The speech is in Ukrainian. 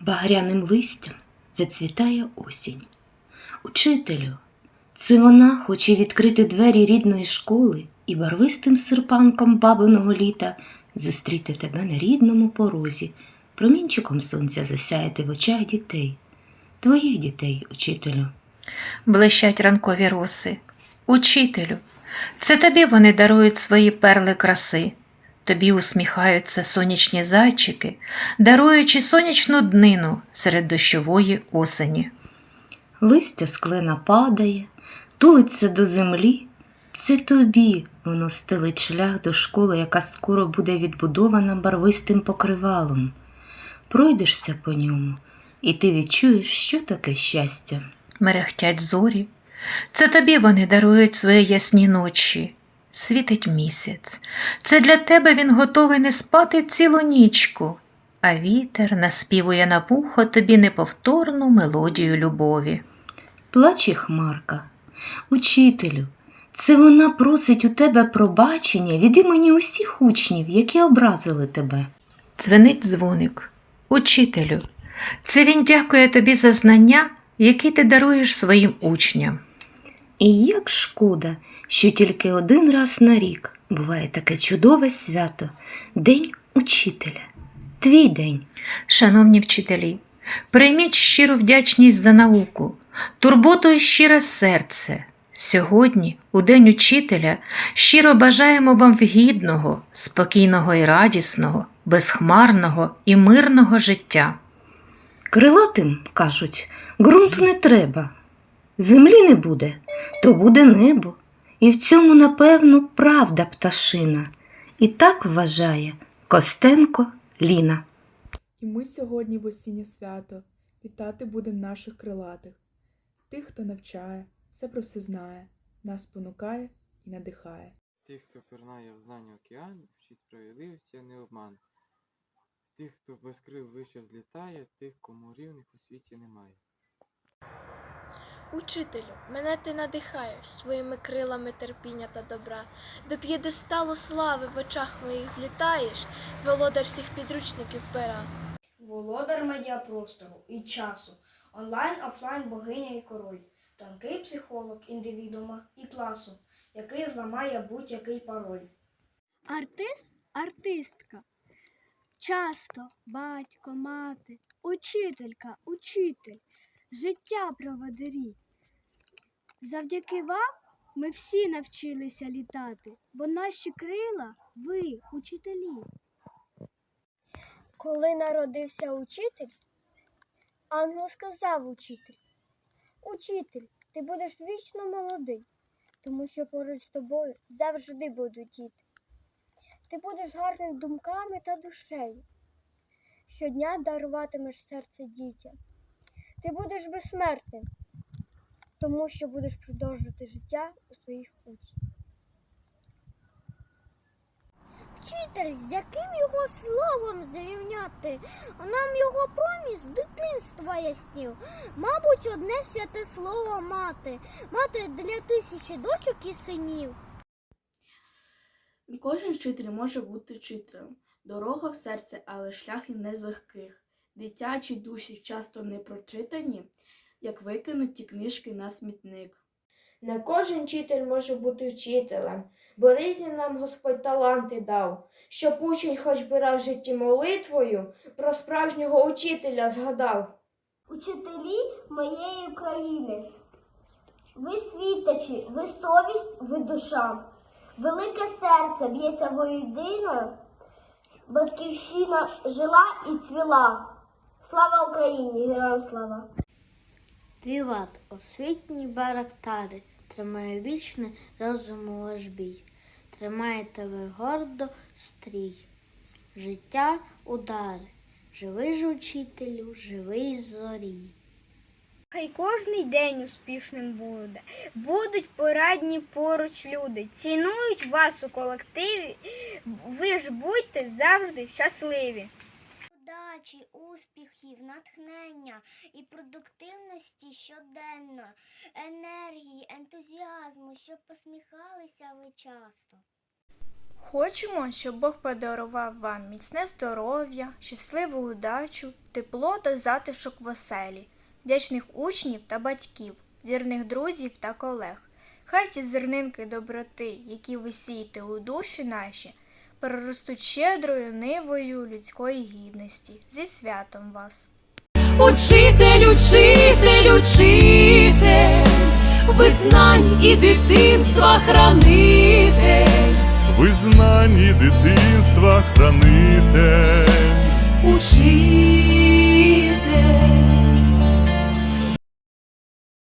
багряним листям зацвітає осінь. Учителю, це вона хоче відкрити двері рідної школи і барвистим серпанком бабиного літа зустріти тебе на рідному порозі, промінчиком сонця засяяти в очах дітей, твоїх дітей, учителю. Блищать ранкові роси. Учителю, це тобі вони дарують свої перли краси. Тобі усміхаються сонячні зайчики, даруючи сонячну днину серед дощової осені. Листя з клена падає, тулиться до землі. Це тобі воно стелить шлях до школи, яка скоро буде відбудована барвистим покривалом. Пройдешся по ньому, і ти відчуєш, що таке щастя. мерехтять зорі. Це тобі вони дарують свої ясні ночі. Світить місяць. Це для тебе він готовий не спати цілу нічку, а вітер наспівує на вухо тобі неповторну мелодію любові. Плаче хмарка. Учителю, це вона просить у тебе пробачення від імені усіх учнів, які образили тебе. Дзвенить дзвоник. Учителю, це він дякує тобі за знання, які ти даруєш своїм учням. І як шкода, що тільки один раз на рік буває таке чудове свято День учителя. Твій день. Шановні вчителі, прийміть щиру вдячність за науку, турботу і щире серце. Сьогодні, у День учителя, щиро бажаємо вам вгідного, спокійного і радісного, безхмарного і мирного життя. Крилатим, кажуть, ґрунту не треба. Землі не буде, то буде небо. І в цьому, напевно, правда пташина. І так вважає Костенко Ліна. І ми сьогодні в осіннє свято вітати будемо наших крилатих, тих, хто навчає, все про все знає, нас спонукає і надихає. Тих, хто пірнає в знання океан, вчить справедливості, а не обман. Тих, хто без крил вище злітає, тих, кому рівних у світі немає. Учителю, мене ти надихаєш своїми крилами терпіння та добра. До п'єдесталу слави в очах моїх злітаєш, володар всіх підручників пера. Володар медіапростору і часу, онлайн, офлайн, богиня і король, тонкий психолог індивідуума і класу, який зламає будь-який пароль. Артист артистка. Часто батько, мати, учителька, учитель, життя проводирі. Завдяки вам ми всі навчилися літати, бо наші крила ви, учителі. Коли народився учитель, ангел сказав учитель, Учитель, ти будеш вічно молодий, тому що поруч з тобою завжди будуть діти. Ти будеш гарним думками та душею. Щодня даруватимеш серце дітям. Ти будеш безсмертним, тому що будеш продовжувати життя у своїх учнів. Вчитель, з яким його словом зрівняти? Нам його проміс дитинства яснів. Мабуть, одне святе слово мати, мати для тисячі дочок і синів. Кожен вчитель може бути вчителем. Дорога в серце, але шлях і не з легких. Дитячі душі часто не прочитані, як викинуті книжки на смітник. Не кожен вчитель може бути вчителем, бо різні нам Господь таланти дав, щоб учень хоч би раз в житті молитвою про справжнього учителя згадав. Учителі моєї країни. Ви світочі, ви совість, ви душа. Велике серце б'ється воєдино, батьківщина жила і цвіла. Слава Україні! Героям слава! Віват, освітній барактари, тримає вічне розуму ваш бій. Тримайте ви гордо стрій. Життя удари. Живий ж учителю, живий зорій. Хай кожний день успішним буде. Будуть порадні поруч люди. Цінують вас у колективі. Ви ж будьте завжди щасливі. Удачі, успіхів, натхнення і продуктивності щоденно, енергії, ентузіазму, щоб посміхалися ви часто. Хочемо, щоб Бог подарував вам міцне здоров'я, щасливу удачу, тепло та затишок в оселі, вдячних учнів та батьків, вірних друзів та колег. Хай ці зернинки доброти, які ви сієте у душі наші, переростуть щедрою нивою людської гідності. Зі святом вас! Учитель, учитель, учитель, ви знань і дитинства хранитель. Визнані дитинства хранитель. Учитель.